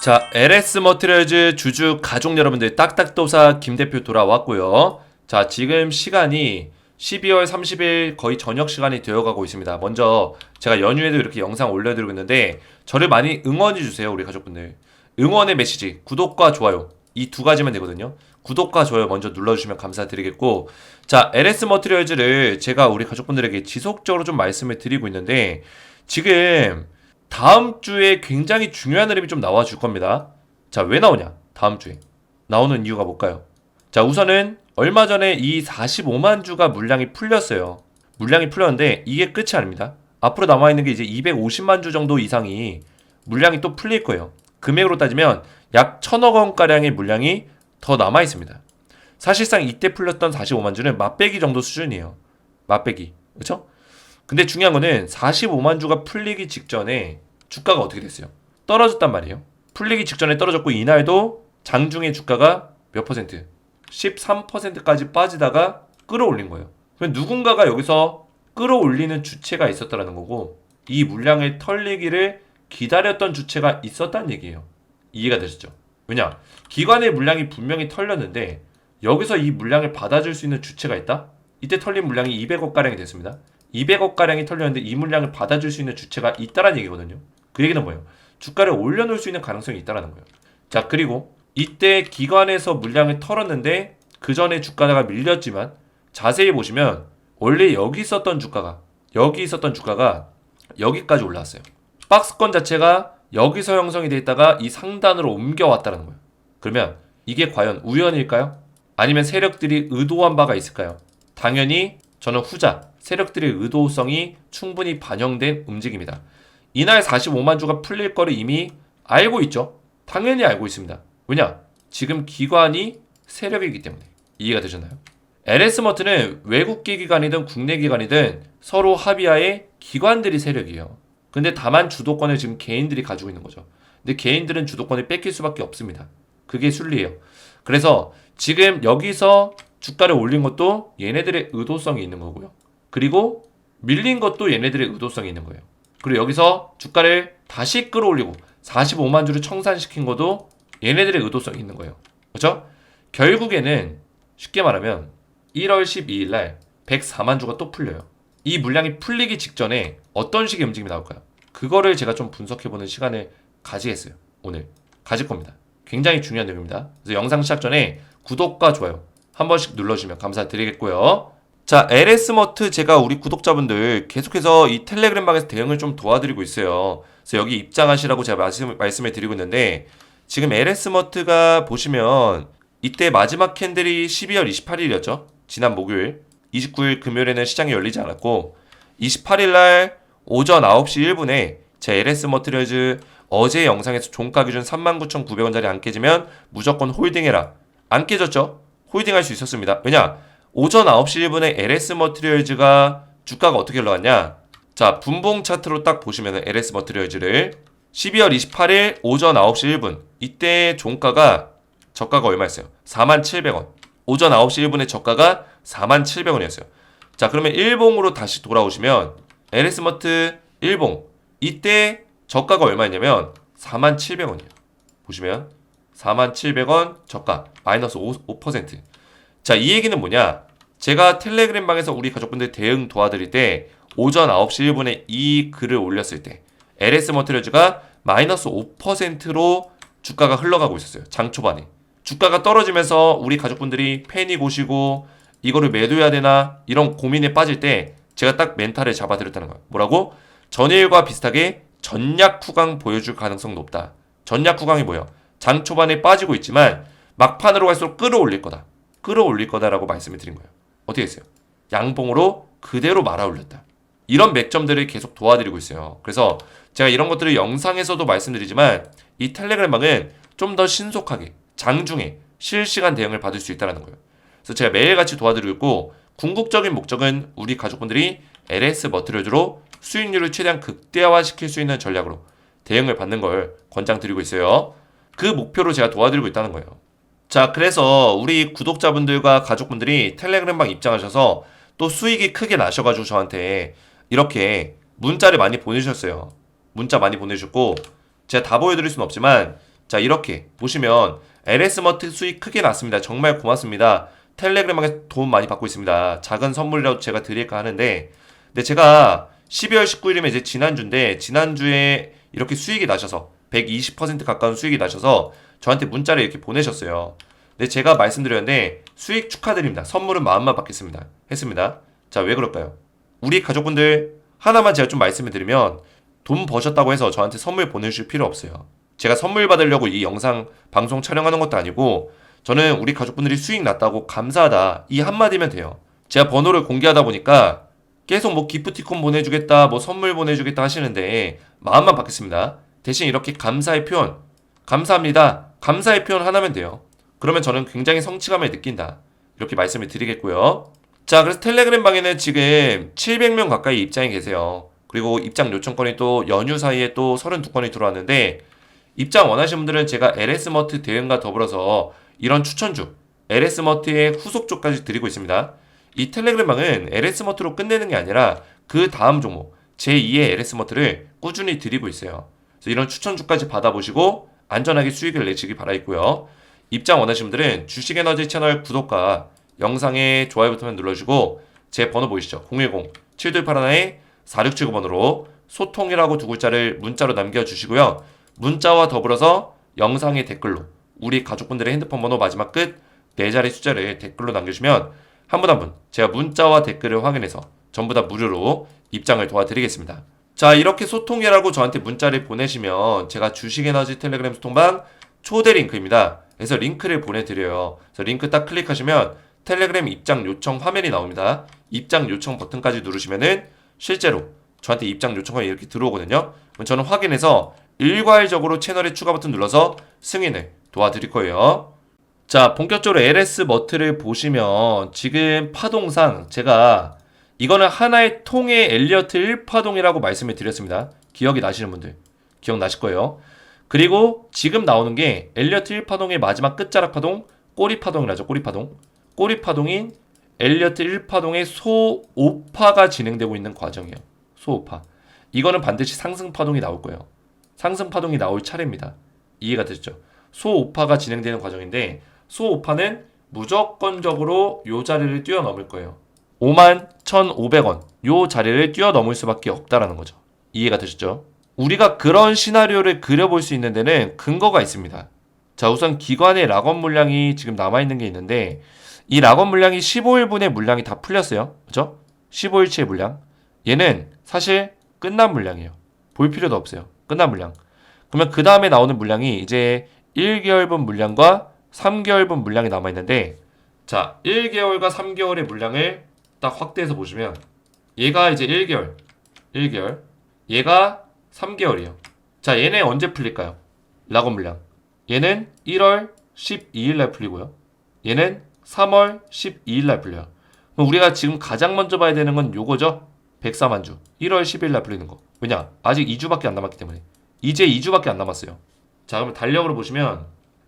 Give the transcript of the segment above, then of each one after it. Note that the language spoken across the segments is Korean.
자, LS 머티리얼즈 주주 가족 여러분들 딱딱도사 김 대표 돌아왔고요. 자, 지금 시간이 12월 30일 거의 저녁 시간이 되어가고 있습니다. 먼저 제가 연휴에도 이렇게 영상 올려드리고 있는데 저를 많이 응원해 주세요, 우리 가족분들. 응원의 메시지, 구독과 좋아요 이 두 가지면 되거든요. 구독과 좋아요 먼저 눌러주시면 감사드리겠고, 자, LS 머티리얼즈를 제가 우리 가족분들에게 지속적으로 좀 말씀을 드리고 있는데 지금 다음 주에 굉장히 중요한 흐름이 좀 나와 줄 겁니다. 자, 왜 나오냐? 다음 주에. 나오는 이유가 뭘까요? 자, 우선은 얼마 전에 이 45만 주가 물량이 풀렸어요. 물량이 풀렸는데 이게 끝이 아닙니다. 앞으로 남아 있는 게 이제 250만 주 정도 이상이 물량이 또 풀릴 거예요. 금액으로 따지면 약 1000억 원 가량의 물량이 더 남아 있습니다. 사실상 이때 풀렸던 45만 주는 맛배기 정도 수준이에요. 맛배기. 그렇죠? 근데 중요한 거는 45만 주가 풀리기 직전에 주가가 어떻게 됐어요? 떨어졌단 말이에요. 풀리기 직전에 떨어졌고 이날도 장중에 주가가 몇 퍼센트? 13%까지 빠지다가 끌어올린 거예요. 그럼 누군가가 여기서 끌어올리는 주체가 있었다라는 거고 이 물량을 털리기를 기다렸던 주체가 있었다는 얘기예요. 이해가 되셨죠? 왜냐? 기관의 물량이 분명히 털렸는데 여기서 이 물량을 받아줄 수 있는 주체가 있다? 이때 털린 물량이 200억 가량이 됐습니다. 200억 가량이 털렸는데 이 물량을 받아줄 수 있는 주체가 있다라는 얘기거든요. 그 얘기는 뭐예요? 주가를 올려놓을 수 있는 가능성이 있다라는 거예요. 자 그리고 이때 기관에서 물량을 털었는데 그 전에 주가가 밀렸지만 자세히 보시면 원래 여기 있었던 주가가 여기 있었던 주가가 여기까지 올라왔어요. 박스권 자체가 여기서 형성이 돼 있다가 이 상단으로 옮겨왔다는 거예요. 그러면 이게 과연 우연일까요? 아니면 세력들이 의도한 바가 있을까요? 당연히 저는 후자 세력들의 의도성이 충분히 반영된 움직임이다. 이날 45만 주가 풀릴 거를 이미 알고 있죠. 당연히 알고 있습니다. 왜냐? 지금 기관이 세력이기 때문에 이해가 되셨나요? LS 머트는 외국계 기관이든 국내 기관이든 서로 합의하에 기관들이 세력이에요. 근데 다만 주도권을 지금 개인들이 가지고 있는 거죠. 근데 개인들은 주도권을 뺏길 수밖에 없습니다. 그게 순리예요. 그래서 지금 여기서 주가를 올린 것도 얘네들의 의도성이 있는 거고요. 그리고 밀린 것도 얘네들의 의도성이 있는 거예요. 그리고 여기서 주가를 다시 끌어올리고 45만 주를 청산시킨 것도 얘네들의 의도성이 있는 거예요. 그렇죠? 결국에는 쉽게 말하면 1월 12일 날 104만 주가 또 풀려요. 이 물량이 풀리기 직전에 어떤 식의 움직임이 나올까요? 그거를 제가 좀 분석해보는 시간을 가지겠어요. 오늘 가질 겁니다. 굉장히 중요한 내용입니다. 그래서 영상 시작 전에 구독과 좋아요 한 번씩 눌러주시면 감사드리겠고요. 자, LS머트 제가 우리 구독자분들 계속해서 이 텔레그램 방에서 대응을 좀 도와드리고 있어요. 그래서 여기 입장하시라고 제가 말씀, 말씀을 드리고 있는데 지금 LS머트가 보시면 이때 마지막 캔들이 12월 28일이었죠. 지난 목요일. 29일 금요일에는 시장이 열리지 않았고 28일 날 오전 9시 1분에 제 LS 머티리얼즈 어제 영상에서 종가 기준 39,900원짜리 안 깨지면 무조건 홀딩해라. 안 깨졌죠? 홀딩할 수 있었습니다. 왜냐? 오전 9시 1분에 LS 머티리얼즈가 주가가 어떻게 올라왔냐? 자, 분봉 차트로 딱 보시면은 LS 머티리얼즈를 12월 28일 오전 9시 1분 이때 종가가 저가가 얼마였어요? 47,000원. 오전 9시 1분에 저가가 47,000원이었어요. 자, 그러면 일봉으로 다시 돌아오시면 LS머트 일봉 이때 저가가 얼마였냐면 47,000원이에요. 보시면 47,000원 저가 마이너스 5%. 5%. 자, 이 얘기는 뭐냐? 제가 텔레그램 방에서 우리 가족분들 대응 도와드릴 때 오전 9시 1분에 이 글을 올렸을 때 LS 머티리얼즈가 마이너스 5%로 주가가 흘러가고 있었어요. 장 초반에. 주가가 떨어지면서 우리 가족분들이 패닉 오시고 이거를 매도해야 되나 이런 고민에 빠질 때 제가 딱 멘탈을 잡아드렸다는 거예요. 뭐라고? 전일과 비슷하게 전략 후강 보여줄 가능성 높다. 전략 후강이 뭐예요? 장 초반에 빠지고 있지만 막판으로 갈수록 끌어올릴 거다. 끌어올릴 거다라고 말씀을 드린 거예요. 어떻게 했어요? 양봉으로 그대로 말아 올렸다. 이런 맥점들을 계속 도와드리고 있어요. 그래서 제가 이런 것들을 영상에서도 말씀드리지만 이 텔레그램 방은 좀 더 신속하게 장중에 실시간 대응을 받을 수 있다는 거예요. 그래서 제가 매일같이 도와드리고 있고 궁극적인 목적은 우리 가족분들이 LS 머티리얼즈로 수익률을 최대한 극대화시킬 수 있는 전략으로 대응을 받는 걸 권장드리고 있어요. 그 목표로 제가 도와드리고 있다는 거예요. 자, 그래서 우리 구독자분들과 가족분들이 텔레그램방 입장하셔서 또 수익이 크게 나셔가지고 저한테 이렇게 문자를 많이 보내주셨어요. 문자 많이 보내주셨고 제가 다 보여드릴 수는 없지만 자, 이렇게 보시면 LS머트 수익 크게 났습니다. 정말 고맙습니다. 텔레그램에 도움 많이 받고 있습니다. 작은 선물이라도 제가 드릴까 하는데, 근데 제가 12월 19일이면 이제 지난주인데, 지난주에 이렇게 수익이 나셔서, 120% 가까운 수익이 나셔서 저한테 문자를 이렇게 보내셨어요. 근데 제가 말씀드렸는데, 수익 축하드립니다. 선물은 마음만 받겠습니다. 했습니다. 자, 왜 그럴까요? 우리 가족분들 하나만 제가 좀 말씀을 드리면, 돈 버셨다고 해서 저한테 선물 보내주실 필요 없어요. 제가 선물 받으려고 이 영상 방송 촬영하는 것도 아니고 저는 우리 가족분들이 수익 났다고 감사하다 이 한마디면 돼요. 제가 번호를 공개하다 보니까 계속 뭐 기프티콘 보내주겠다 뭐 선물 보내주겠다 하시는데 마음만 받겠습니다. 대신 이렇게 감사의 표현 감사합니다. 감사의 표현 하나면 돼요. 그러면 저는 굉장히 성취감을 느낀다. 이렇게 말씀을 드리겠고요. 자, 그래서 텔레그램 방에는 지금 700명 가까이 입장이 계세요. 그리고 입장 요청 건이 또 연휴 사이에 또 32건이 들어왔는데 입장 원하시는 분들은 제가 LS머트 대응과 더불어서 이런 추천주 LS머트의 후속주까지 드리고 있습니다. 이 텔레그램 방은 LS머트로 끝내는 게 아니라 그 다음 종목 제2의 LS머트를 꾸준히 드리고 있어요. 그래서 이런 추천주까지 받아보시고 안전하게 수익을 내시기 바라겠고요. 입장 원하시는 분들은 주식에너지 채널 구독과 영상에 좋아요 버튼 눌러주시고 제 번호 보이시죠? 010-7281-4679번으로 소통이라고 두 글자를 문자로 남겨주시고요. 문자와 더불어서 영상의 댓글로 우리 가족분들의 핸드폰 번호 마지막 끝 네 자리 숫자를 댓글로 남겨주시면 한 분 한분 제가 문자와 댓글을 확인해서 전부 다 무료로 입장을 도와드리겠습니다. 자 이렇게 소통이라고 저한테 문자를 보내시면 제가 주식에너지 텔레그램 소통방 초대 링크입니다. 그래서 링크를 보내드려요. 그래서 링크 딱 클릭하시면 텔레그램 입장 요청 화면이 나옵니다. 입장 요청 버튼까지 누르시면은 실제로 저한테 입장 요청이 이렇게 들어오거든요. 그럼 저는 확인해서 일괄적으로 채널에 추가 버튼 눌러서 승인을 도와드릴 거예요. 자, 본격적으로 LS 머트를 보시면 지금 파동상 제가 이거는 하나의 통의 엘리어트 1파동이라고 말씀을 드렸습니다. 기억이 나시는 분들 기억나실 거예요. 그리고 지금 나오는 게 엘리어트 1파동의 마지막 끝자락 파동 꼬리 파동이라죠. 꼬리 파동. 꼬리 파동인 엘리어트 1파동의 소오파가 진행되고 있는 과정이에요. 소오파. 이거는 반드시 상승 파동이 나올 거예요. 상승 파동이 나올 차례입니다. 이해가 되죠? 소오파가 진행되는 과정인데 소오파는 무조건적으로 요 자리를 뛰어넘을 거예요. 5만 1,500원 요 자리를 뛰어넘을 수밖에 없다라는 거죠. 이해가 되셨죠? 우리가 그런 시나리오를 그려볼 수 있는 데는 근거가 있습니다. 자, 우선 기관의 락원 물량이 지금 남아있는 게 있는데 이 락원 물량이 15일분의 물량이 다 풀렸어요. 그죠? 15일치의 물량. 얘는 사실 끝난 물량이에요. 볼 필요도 없어요. 끝난 물량. 그러면 그 다음에 나오는 물량이 이제 1개월분 물량과 3개월분 물량이 남아있는데 자, 1개월과 3개월의 물량을 딱 확대해서 보시면 얘가 이제 1개월, 1개월, 얘가 3개월이에요. 자, 얘네 언제 풀릴까요? 락원 물량. 얘는 1월 12일 날 풀리고요. 얘는 3월 12일 날 풀려요. 그럼 우리가 지금 가장 먼저 봐야 되는 건 요거죠. 104만 주. 1월 10일 날 풀리는 거. 왜냐? 아직 2주밖에 안 남았기 때문에. 이제 2주밖에 안 남았어요. 자, 그러면 달력으로 보시면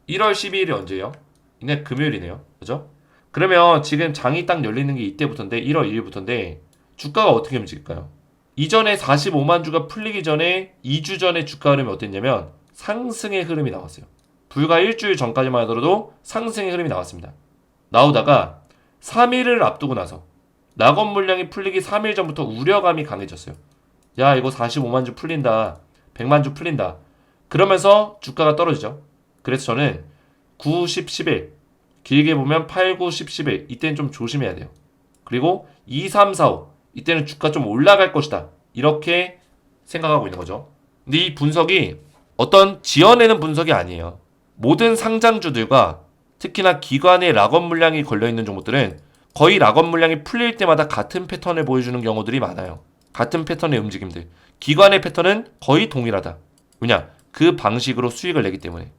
1월 12일이 언제예요? 이날 금요일이네요. 그죠? 그러면 지금 장이 딱 열리는 게 이때부터인데 1월 1일부터인데 주가가 어떻게 움직일까요? 이전에 45만 주가 풀리기 전에 2주 전에 주가 흐름이 어땠냐면 상승의 흐름이 나왔어요. 불과 일주일 전까지만 하더라도 상승의 흐름이 나왔습니다. 나오다가 3일을 앞두고 나서 낙원 물량이 풀리기 3일 전부터 우려감이 강해졌어요. 야 이거 45만 주 풀린다. 100만 주 풀린다. 그러면서 주가가 떨어지죠. 그래서 저는 9, 10, 11 길게 보면 8, 9, 10, 11 이때는 좀 조심해야 돼요. 그리고 2, 3, 4, 5 이때는 주가 좀 올라갈 것이다. 이렇게 생각하고 있는 거죠. 근데 이 분석이 어떤 지어내는 분석이 아니에요. 모든 상장주들과 특히나 기관의 락업 물량이 걸려 있는 종목들은 거의 락업 물량이 풀릴 때마다 같은 패턴을 보여주는 경우들이 많아요. 같은 패턴의 움직임들. 기관의 패턴은 거의 동일하다. 왜냐? 그 방식으로 수익을 내기 때문에.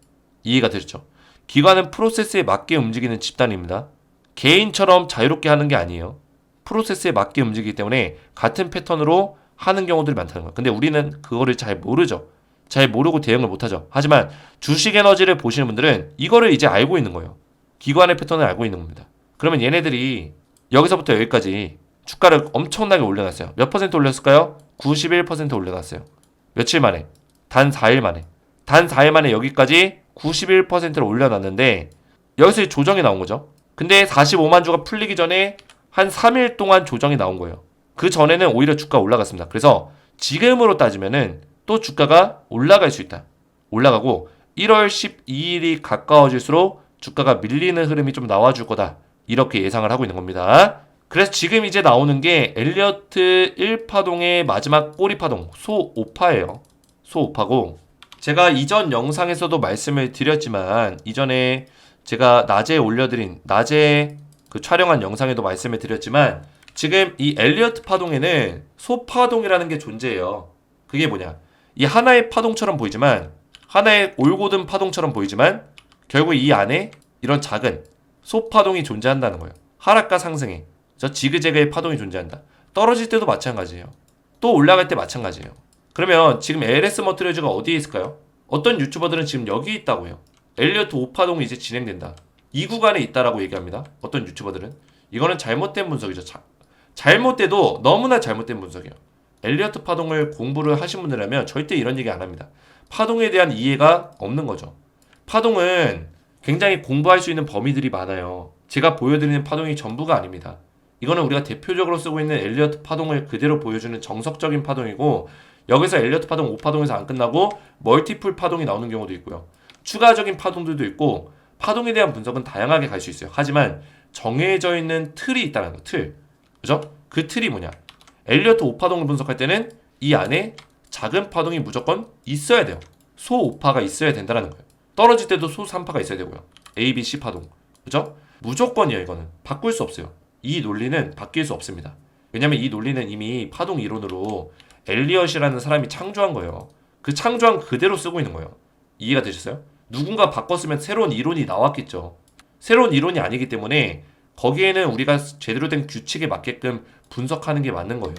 이해가 되죠? 기관은 프로세스에 맞게 움직이는 집단입니다. 개인처럼 자유롭게 하는 게 아니에요. 프로세스에 맞게 움직이기 때문에 같은 패턴으로 하는 경우들이 많다는 거예요. 근데 우리는 그거를 잘 모르죠. 잘 모르고 대응을 못하죠. 하지만 주식 에너지를 보시는 분들은 이거를 이제 알고 있는 거예요. 기관의 패턴을 알고 있는 겁니다. 그러면 얘네들이 여기서부터 여기까지 주가를 엄청나게 올려놨어요. 몇 퍼센트 올렸을까요? 91% 올려놨어요. 며칠 만에? 단 4일 만에. 단 4일 만에 여기까지 91%로 올려놨는데 여기서 조정이 나온 거죠. 근데 45만 주가 풀리기 전에 한 3일 동안 조정이 나온 거예요. 그 전에는 오히려 주가 올라갔습니다. 그래서 지금으로 따지면은 또 주가가 올라갈 수 있다. 올라가고 1월 12일이 가까워질수록 주가가 밀리는 흐름이 좀 나와줄 거다. 이렇게 예상을 하고 있는 겁니다. 그래서 지금 이제 나오는 게 엘리어트 1파동의 마지막 꼬리 파동 소 5파예요. 소 5파고 제가 이전 영상에서도 말씀을 드렸지만 이전에 제가 낮에 올려드린 낮에 그 촬영한 영상에도 말씀을 드렸지만 지금 이 엘리어트 파동에는 소 파동이라는 게 존재해요. 그게 뭐냐? 이 하나의 파동처럼 보이지만 하나의 올곧은 파동처럼 보이지만 결국 이 안에 이런 작은 소 파동이 존재한다는 거예요. 하락과 상승에 저 지그재그의 파동이 존재한다. 떨어질 때도 마찬가지예요. 또 올라갈 때 마찬가지예요. 그러면 지금 LS 머트리얼즈가 어디에 있을까요? 어떤 유튜버들은 지금 여기 있다고요. 엘리어트 5파동이 이제 진행된다. 이 구간에 있다라고 얘기합니다. 어떤 유튜버들은 이거는 잘못된 분석이죠. 자, 잘못돼도 너무나 잘못된 분석이에요. 엘리어트 파동을 공부를 하신 분들이라면 절대 이런 얘기 안 합니다. 파동에 대한 이해가 없는 거죠. 파동은 굉장히 공부할 수 있는 범위들이 많아요. 제가 보여드리는 파동이 전부가 아닙니다. 이거는 우리가 대표적으로 쓰고 있는 엘리어트 파동을 그대로 보여주는 정석적인 파동이고 여기서 엘리어트 파동 5파동에서 안 끝나고 멀티플 파동이 나오는 경우도 있고요. 추가적인 파동들도 있고 파동에 대한 분석은 다양하게 갈 수 있어요. 하지만 정해져 있는 틀이 있다는 거, 틀. 그죠? 그 틀이 뭐냐? 엘리어트 5파동을 분석할 때는 이 안에 작은 파동이 무조건 있어야 돼요. 소 5파가 있어야 된다는 거예요. 떨어질 때도 소 3파가 있어야 되고요. A, B, C 파동. 그죠? 무조건이에요, 이거는. 바꿀 수 없어요. 이 논리는 바뀔 수 없습니다. 왜냐면 이 논리는 이미 파동 이론으로 엘리엇이라는 사람이 창조한 거예요. 그 창조한 그대로 쓰고 있는 거예요. 이해가 되셨어요? 누군가 바꿨으면 새로운 이론이 나왔겠죠. 새로운 이론이 아니기 때문에 거기에는 우리가 제대로 된 규칙에 맞게끔 분석하는 게 맞는 거예요.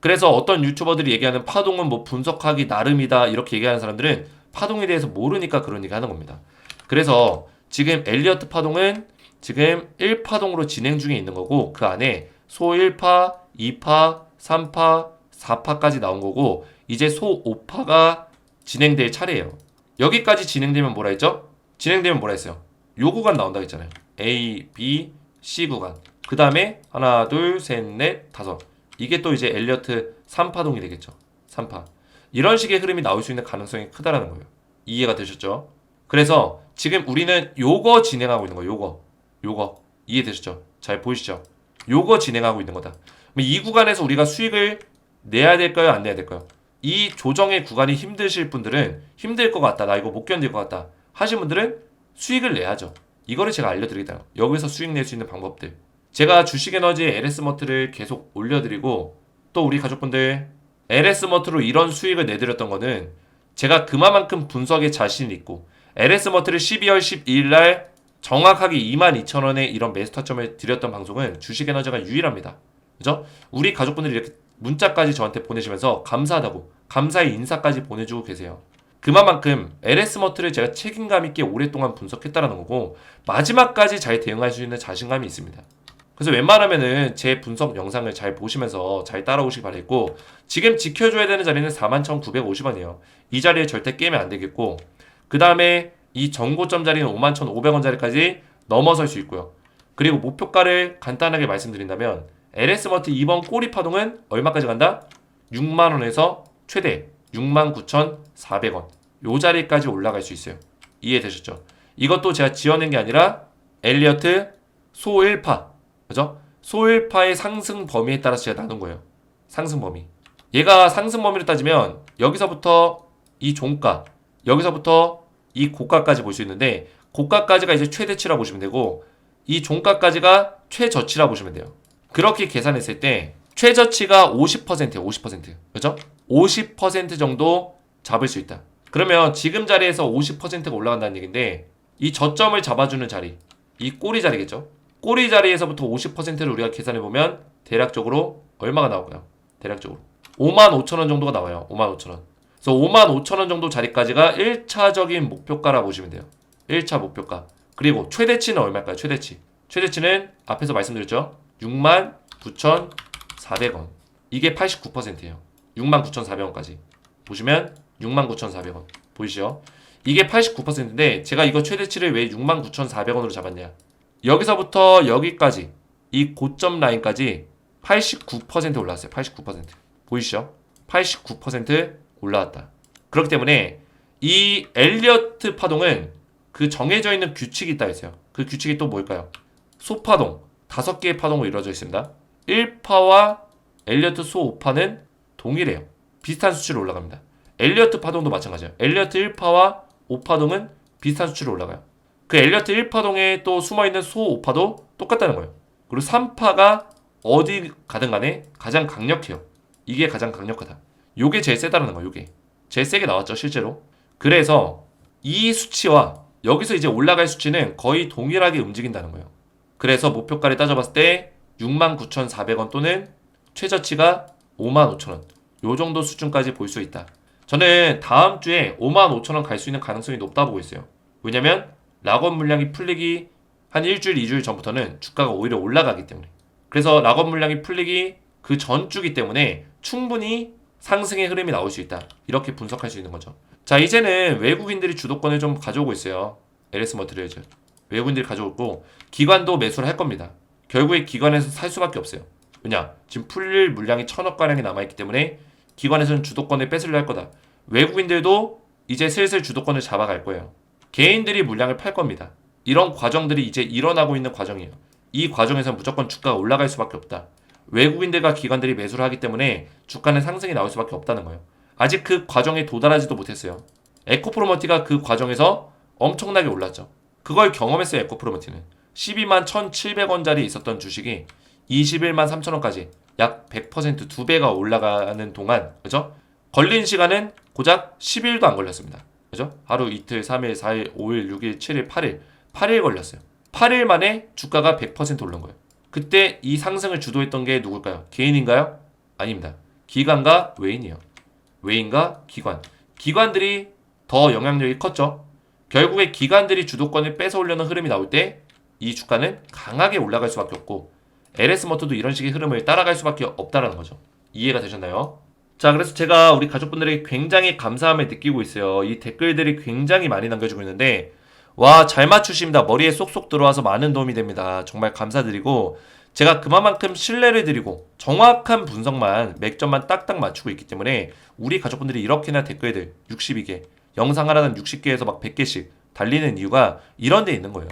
그래서 어떤 유튜버들이 얘기하는 파동은 뭐 분석하기 나름이다 이렇게 얘기하는 사람들은 파동에 대해서 모르니까 그런 얘기 하는 겁니다. 그래서 지금 엘리어트 파동은 지금 1파동으로 진행 중에 있는 거고 그 안에 소 1파, 2파, 3파, 4파까지 나온 거고 이제 소 5파가 진행될 차례예요. 여기까지 진행되면 뭐라 했죠? 진행되면 뭐라 했어요? 요 구간 나온다 했잖아요. A, B, C 구간. 그 다음에 하나, 둘, 셋, 넷, 다섯. 이게 또 이제 엘리어트 3파동이 되겠죠. 3파. 이런 식의 흐름이 나올 수 있는 가능성이 크다라는 거예요. 이해가 되셨죠? 그래서 지금 우리는 요거 진행하고 있는 거예요. 요거. 요거. 이해되셨죠? 잘 보이시죠? 요거 진행하고 있는 거다. 이 구간에서 우리가 수익을 내야 될까요? 안 내야 될까요? 이 조정의 구간이 힘드실 분들은 힘들 것 같다. 나 이거 못 견딜 것 같다. 하신 분들은 수익을 내야죠. 이거를 제가 알려드리겠다. 여기서 수익 낼 수 있는 방법들. 제가 주식 에너지 LS 머트를 계속 올려드리고 또 우리 가족분들 LS 머트로 이런 수익을 내드렸던 거는 제가 그만큼 분석에 자신이 있고 LS 머트를 12월 12일 날 정확하게 22,000원에 이런 매수 타점을 드렸던 방송은 주식 에너지가 유일합니다. 그죠? 우리 가족분들이 이렇게 문자까지 저한테 보내시면서 감사하다고 감사의 인사까지 보내주고 계세요. 그만큼 LS 머트를 제가 책임감 있게 오랫동안 분석했다라는 거고 마지막까지 잘 대응할 수 있는 자신감이 있습니다. 그래서 웬만하면은 제 분석 영상을 잘 보시면서 잘 따라오시기 바라겠고 지금 지켜줘야 되는 자리는 41,950원이에요. 이 자리에 절대 깨면 안 되겠고 그 다음에 이 정고점 자리는 51,500원 자리까지 넘어설 수 있고요. 그리고 목표가를 간단하게 말씀드린다면 LS 머트 이번 꼬리 파동은 얼마까지 간다? 6만 원에서 최대 69,400원. 요 자리까지 올라갈 수 있어요. 이해되셨죠? 이것도 제가 지어낸 게 아니라 엘리어트 소 1파. 그죠? 소 1파의 상승 범위에 따라서 제가 나눈 거예요. 상승 범위. 얘가 상승 범위로 따지면 여기서부터 이 종가, 여기서부터 이 고가까지 볼 수 있는데 고가까지가 이제 최대치라 보시면 되고 이 종가까지가 최저치라 보시면 돼요. 그렇게 계산했을 때 최저치가 50%예요. 50%. 그죠? 50% 정도 잡을 수 있다. 그러면 지금 자리에서 50%가 올라간다는 얘기인데 이 저점을 잡아주는 자리, 이 꼬리 자리겠죠? 꼬리 자리에서부터 50%를 우리가 계산해 보면 대략적으로 얼마가 나올까요? 대략적으로 5만 5천 원 정도가 나와요. 5만 5천 원. 그래서 5만 5천 원 정도 자리까지가 1차적인 목표가라고 보시면 돼요. 1차 목표가. 그리고 최대치는 얼마일까요? 최대치. 최대치는 앞에서 말씀드렸죠? 6만 9,400원. 이게 89%예요. 6만 9,400원까지. 보시면 6만 9,400원. 보이시죠? 이게 89%인데 제가 이거 최대치를 왜 69,400원으로 잡았냐? 여기서부터 여기까지 이 고점 라인까지 89% 올라왔어요. 89% 보이시죠? 89% 올라왔다. 그렇기 때문에 이 엘리어트 파동은 그 정해져 있는 규칙이 있다 했어요. 그 규칙이 또 뭘까요? 소파동 다섯 개의 파동으로 이루어져 있습니다. 1파와 엘리어트 소 5파는 동일해요. 비슷한 수치로 올라갑니다. 엘리어트 파동도 마찬가지예요. 엘리어트 1파와 5파동은 비슷한 수치로 올라가요. 그 엘리어트 1파동에 또 숨어 있는 소 5파도 똑같다는 거예요. 그리고 3파가 어디 가든 간에 가장 강력해요. 이게 가장 강력하다. 요게 제일 세다라는 거예요. 요게 제일 세게 나왔죠 실제로. 그래서 이 수치와 여기서 이제 올라갈 수치는 거의 동일하게 움직인다는 거예요. 그래서 목표가를 따져봤을 때 69,400원 또는 최저치가 55,000원. 요 정도 수준까지 볼 수 있다. 저는 다음 주에 55,000원 갈 수 있는 가능성이 높다 보고 있어요. 왜냐면 락업 물량이 풀리기 한 일주일, 이주일 전부터는 주가가 오히려 올라가기 때문에. 그래서 락업 물량이 풀리기 그 전주기 때문에 충분히 상승의 흐름이 나올 수 있다. 이렇게 분석할 수 있는 거죠. 자, 이제는 외국인들이 주도권을 좀 가져오고 있어요. LS 머트리얼즈. 외국인들이 가져오고 기관도 매수를 할 겁니다. 결국에 기관에서 살 수밖에 없어요. 왜냐? 지금 풀릴 물량이 천억 가량이 남아 있기 때문에 기관에서는 주도권을 뺏으려 할 거다. 외국인들도 이제 슬슬 주도권을 잡아갈 거예요. 개인들이 물량을 팔 겁니다. 이런 과정들이 이제 일어나고 있는 과정이에요. 이 과정에서 무조건 주가가 올라갈 수밖에 없다. 외국인들과 기관들이 매수를 하기 때문에 주가는 상승이 나올 수밖에 없다는 거예요. 아직 그 과정에 도달하지도 못했어요. 에코프로머티가 그 과정에서 엄청나게 올랐죠. 그걸 경험했어요, 에코프로머티는. 12만 1,700원짜리 있었던 주식이 21만 3천원까지 약 100% 2배가 올라가는 동안, 그죠? 걸린 시간은 고작 10일도 안 걸렸습니다. 그죠? 하루 이틀, 3일, 4일, 5일, 6일, 7일, 8일. 8일 걸렸어요. 8일 만에 주가가 100% 오른 거예요. 그때 이 상승을 주도했던 게 누굴까요? 개인인가요? 아닙니다. 기관과 외인이에요. 외인과 기관. 기관들이 더 영향력이 컸죠. 결국에 기관들이 주도권을 뺏어 올려는 흐름이 나올 때 이 주가는 강하게 올라갈 수밖에 없고 LS 모터도 이런 식의 흐름을 따라갈 수밖에 없다라는 거죠. 이해가 되셨나요? 자, 그래서 제가 우리 가족분들에게 굉장히 감사함을 느끼고 있어요. 이 댓글들이 굉장히 많이 남겨주고 있는데 와, 잘 맞추십니다. 머리에 쏙쏙 들어와서 많은 도움이 됩니다. 정말 감사드리고 제가 그만큼 신뢰를 드리고 정확한 분석만 맥점만 딱딱 맞추고 있기 때문에 우리 가족분들이 이렇게나 댓글들 62개, 영상 하나는 60개에서 막 100개씩 달리는 이유가 이런 데 있는 거예요.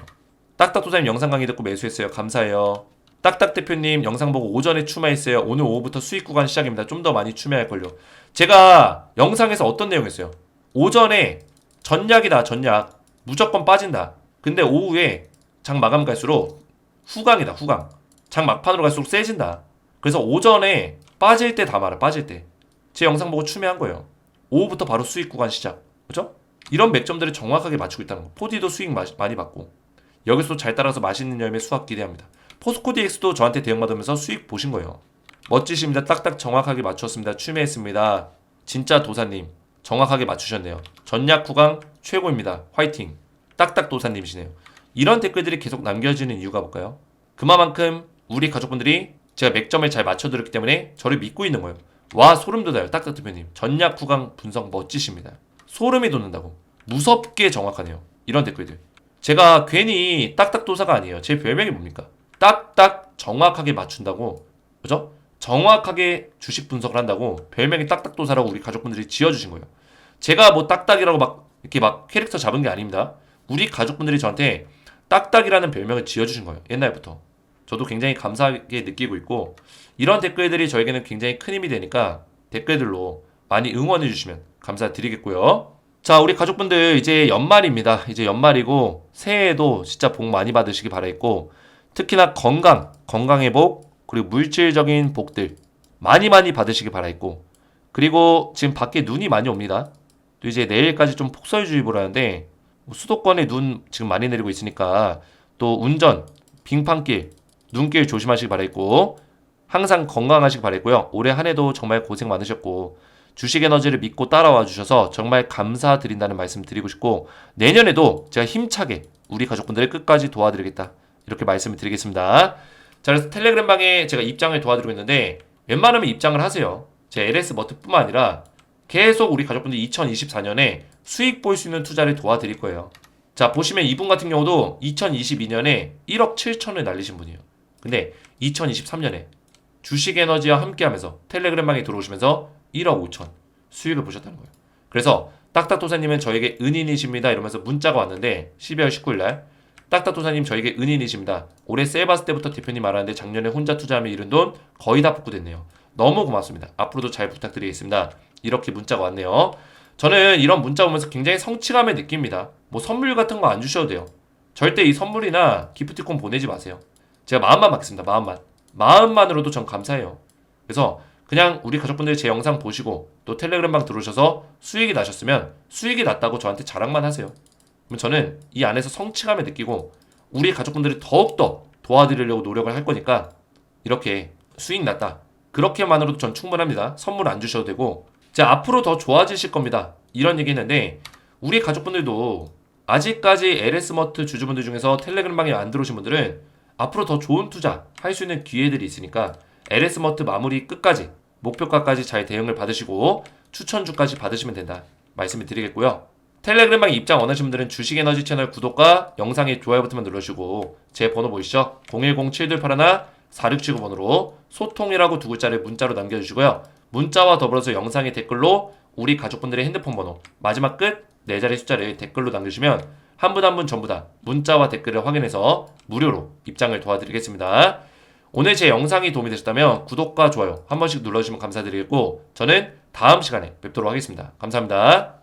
딱딱 도사님 영상 강의 듣고 매수했어요. 감사해요. 딱딱 대표님 영상 보고 오전에 추마했어요. 오늘 오후부터 수익 구간 시작입니다. 좀 더 많이 추매할 걸요. 제가 영상에서 어떤 내용이었어요? 오전에 전약이다, 전약. 무조건 빠진다. 근데 오후에 장 마감 갈수록 후강이다, 후강. 장 막판으로 갈수록 세진다. 그래서 오전에 빠질 때 다 말아, 빠질 때. 제 영상 보고 추매한 거예요. 오후부터 바로 수익 구간 시작. 그죠? 이런 맥점들을 정확하게 맞추고 있다는 거. 포디도 수익 마- 많이 받고. 여기서도 잘 따라서 맛있는 열매 수확 기대합니다. 포스코 DX도 저한테 대응받으면서 수익 보신 거예요. 멋지십니다. 딱딱 정확하게 맞추었습니다. 추매했습니다. 진짜 도사님 정확하게 맞추셨네요. 전략 구강 최고입니다. 화이팅. 딱딱 도사님이시네요. 이런 댓글들이 계속 남겨지는 이유가 뭘까요? 그만큼 우리 가족분들이 제가 맥점을 잘 맞춰드렸기 때문에 저를 믿고 있는 거예요. 와 소름 돋아요. 딱딱 대표님. 전략 구강 분석 멋지십니다. 소름이 돋는다고. 무섭게 정확하네요. 이런 댓글들. 제가 괜히 딱딱 도사가 아니에요. 제 별명이 뭡니까? 딱딱 정확하게 맞춘다고. 그죠? 정확하게 주식 분석을 한다고 별명이 딱딱 도사라고 우리 가족분들이 지어주신 거예요. 제가 뭐 딱딱이라고 막 이렇게 막 캐릭터 잡은 게 아닙니다. 우리 가족분들이 저한테 딱딱이라는 별명을 지어주신 거예요. 옛날부터. 저도 굉장히 감사하게 느끼고 있고 이런 댓글들이 저에게는 굉장히 큰 힘이 되니까 댓글들로 많이 응원해 주시면 감사드리겠고요. 자, 우리 가족분들 이제 연말입니다. 이제 연말이고 새해에도 진짜 복 많이 받으시기 바라겠고 특히나 건강, 건강의 복 그리고 물질적인 복들 많이 많이 받으시기 바라겠고 그리고 지금 밖에 눈이 많이 옵니다. 또 이제 내일까지 좀 폭설주의보라 하는데 뭐 수도권에 눈 지금 많이 내리고 있으니까 또 운전, 빙판길, 눈길 조심하시기 바라겠고 항상 건강하시기 바라겠고요. 올해 한 해도 정말 고생 많으셨고 주식 에너지를 믿고 따라와 주셔서 정말 감사드린다는 말씀 드리고 싶고 내년에도 제가 힘차게 우리 가족분들을 끝까지 도와드리겠다 이렇게 말씀을 드리겠습니다. 자 그래서 텔레그램 방에 제가 입장을 도와드리고 있는데 웬만하면 입장을 하세요. 제 LS 머트뿐만 아니라 계속 우리 가족분들 2024년에 수익 볼 수 있는 투자를 도와드릴 거예요. 자, 보시면 이분 같은 경우도 2022년에 1억 7천을 날리신 분이에요. 근데 2023년에 주식 에너지와 함께하면서 텔레그램 방에 들어오시면서 1억 5천 수익을 보셨다는 거예요. 그래서 딱딱도사님은 저에게 은인이십니다 이러면서 문자가 왔는데 12월 19일 날 딱딱도사님 저에게 은인이십니다. 올해 셀바스 때부터 대표님 알았는데 작년에 혼자 투자하며 잃은 돈 거의 다 복구됐네요. 너무 고맙습니다. 앞으로도 잘 부탁드리겠습니다. 이렇게 문자가 왔네요. 저는 이런 문자 오면서 굉장히 성취감을 느낍니다. 뭐 선물 같은 거 안 주셔도 돼요. 절대 이 선물이나 기프티콘 보내지 마세요. 제가 마음만 받겠습니다. 마음만. 마음만으로도 전 감사해요. 그래서 그냥 우리 가족분들 제 영상 보시고 또 텔레그램방 들어오셔서 수익이 나셨으면 수익이 났다고 저한테 자랑만 하세요. 그럼 저는 이 안에서 성취감을 느끼고 우리 가족분들을 더욱더 도와드리려고 노력을 할 거니까 이렇게 수익 났다. 그렇게만으로도 전 충분합니다. 선물 안 주셔도 되고 자 앞으로 더 좋아지실 겁니다. 이런 얘기 했는데 우리 가족분들도 아직까지 LS머트 주주분들 중에서 텔레그램방에 안 들어오신 분들은 앞으로 더 좋은 투자 할 수 있는 기회들이 있으니까 LS머트 마무리 끝까지 목표가까지 잘 대응을 받으시고 추천주까지 받으시면 된다 말씀을 드리겠고요. 텔레그램방 입장 원하시는 분들은 주식에너지 채널 구독과 영상에 좋아요 버튼만 눌러주시고 제 번호 보이시죠? 010-7281-4679번으로 소통이라고 두 글자를 문자로 남겨주시고요. 문자와 더불어서 영상의 댓글로 우리 가족분들의 핸드폰 번호 마지막 끝 네 자리 숫자를 댓글로 남겨주시면 한 분 한분 전부 다 문자와 댓글을 확인해서 무료로 입장을 도와드리겠습니다. 오늘 제 영상이 도움이 되셨다면 구독과 좋아요 한 번씩 눌러주시면 감사드리겠고 저는 다음 시간에 뵙도록 하겠습니다. 감사합니다.